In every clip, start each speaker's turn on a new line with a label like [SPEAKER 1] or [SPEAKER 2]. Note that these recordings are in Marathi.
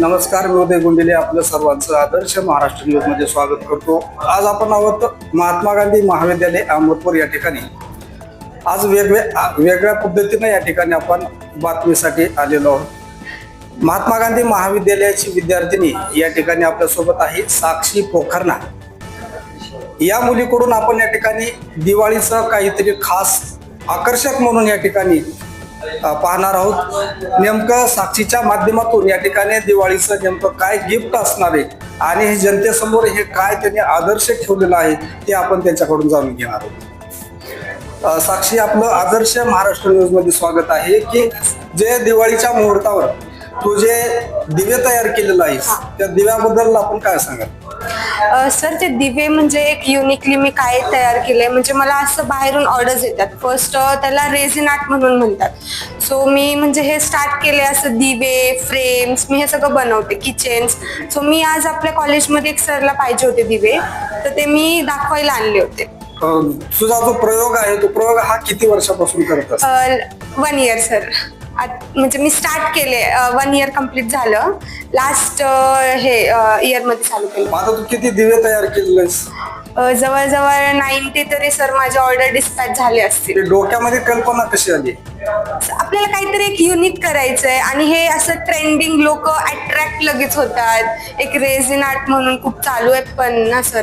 [SPEAKER 1] नमस्कार मी उदय गुंडेले आपलं सर्वांचं आदर्श महाराष्ट्र न्यूजमध्ये स्वागत करतो. आज आपण आहोत महात्मा गांधी महाविद्यालय अहमदपूर या ठिकाणी. आज वेगळे आ- वेगळ्या पद्धतीनं या ठिकाणी आपण बातमीसाठी आलेलो आहोत. महात्मा गांधी महाविद्यालयाची विद्यार्थिनी या ठिकाणी आपल्यासोबत आहे साक्षी पोखरणा या मुलीकडून आपण या ठिकाणी दिवाळीचं काहीतरी खास आकर्षक म्हणून या ठिकाणी पाहणार आहोत. नेमकं साक्षीच्या माध्यमातून या ठिकाणी दिवाळीचं नेमकं काय गिफ्ट असणार आहे आणि हे जनतेसमोर हे काय त्यांनी आदर्श ठेवलेलं आहे ते आपण त्यांच्याकडून जाणून घेणार आहोत. साक्षी आपलं आदर्श महाराष्ट्र न्यूजमध्ये स्वागत आहे की जे दिवाळीच्या मुहूर्तावर तू जे दिवे तयार केलेलं आहेस त्या दिव्याबद्दल आपण काय सांगाल?
[SPEAKER 2] सर ते दिवे म्हणजे एक युनिकली मी काय तयार केले म्हणजे मला असं बाहेरून ऑर्डर्स येतात. फर्स्ट त्याला रेझिन आर्ट म्हणून म्हणतात. सो मी म्हणजे हे स्टार्ट केले असं दिवे फ्रेम्स मी हे सगळं बनवते किचन्स सो मी आज आपल्या कॉलेजमध्ये एक सरला पाहिजे होते दिवे. तर ते मी दाखवायला आणले होते.
[SPEAKER 1] तुझा जो प्रयोग आहे तो प्रयोग हा किती वर्षापासून करत असतो?
[SPEAKER 2] वन इयर सर म्हणजे मी स्टार्ट केले वन इयर कंप्लीट झालं. लास्ट हे इयरमध्ये चालू केलं.
[SPEAKER 1] आता तू किती दिवे तयार केलेले आहेस
[SPEAKER 2] अ, जवळजवळ नाईन्टी तरी सर माझे ऑर्डर डिस्पॅच झाले असतील.
[SPEAKER 1] ते डोक्यामध्ये कल्पना कशी आली?
[SPEAKER 2] आपल्याला काहीतरी एक युनिक करायचंय आणि हे असं ट्रेंडिंग लोक अट्रॅक्ट लगेच होतात. एक रेझिन आर्ट म्हणून खूप चालू आहे पण ना सर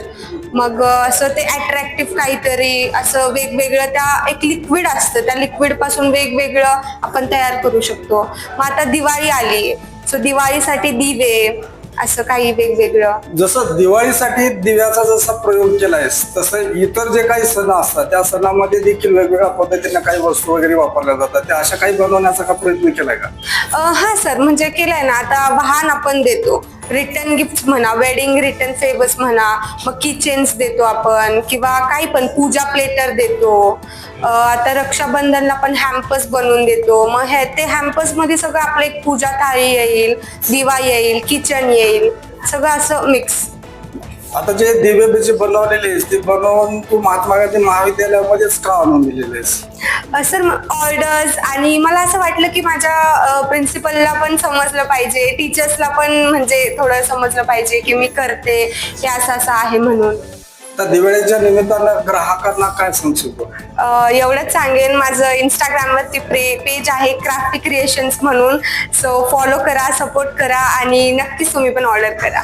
[SPEAKER 2] मग अ, असं ते अट्रॅक्टिव्ह काहीतरी असं वेगवेगळं त्या एक लिक्विड असतं. त्या लिक्विडपासून वेगवेगळं आपण तयार करू शकतो. मग आता दिवाळी आली. सो दिवाळीसाठी दिवे असं काही वेगवेगळं.
[SPEAKER 1] जसं दिवाळीसाठी दिव्याचा जसा प्रयोग केलायस तसं इतर जे काही सण असतात त्या सणामध्ये देखील वेगवेगळ्या पद्धतीने काही वस्तू वगैरे वापरल्या जातात. त्या अशा काही बनवण्याचा का प्रयत्न केलाय का?
[SPEAKER 2] हा सर म्हणजे केलंय ना. आता वाहन आपण देतो. रिटर्न गिफ्ट म्हणा वेडिंग रिटर्न फेवर्स म्हणा मग किचन्स देतो आपण किंवा काही पण पूजा प्लेटर देतो. आता रक्षाबंधनला पण हॅम्पर्स बनवून देतो. मग हे ते हॅम्पसमध्ये सगळं आपलं एक पूजा थाळी येईल दिवा येईल किचन येईल सगळं असं मिक्स
[SPEAKER 1] आता जे दिवे जे बनवलेले आहेस ते बनवून तू महात्मा गांधी महाविद्यालयामध्येच का आणून दिलेले आहेस.
[SPEAKER 2] सर ऑर्डर्स आणि मला असं वाटलं की माझ्या प्रिन्सिपलला पण समजलं पाहिजे टीचर्सला पण म्हणजे थोडं समजलं पाहिजे की मी करते हे असं असं आहे म्हणून.
[SPEAKER 1] तर दिवाळीच्या निमित्तानं ग्राहकांना काय सांगशील
[SPEAKER 2] एवढंच सांगेन. माझं इंस्टाग्रामवरती प्रे पेज आहे क्राफ्टी क्रिएशन्स म्हणून. सो फॉलो करा सपोर्ट करा आणि नक्कीच तुम्ही पण ऑर्डर करा.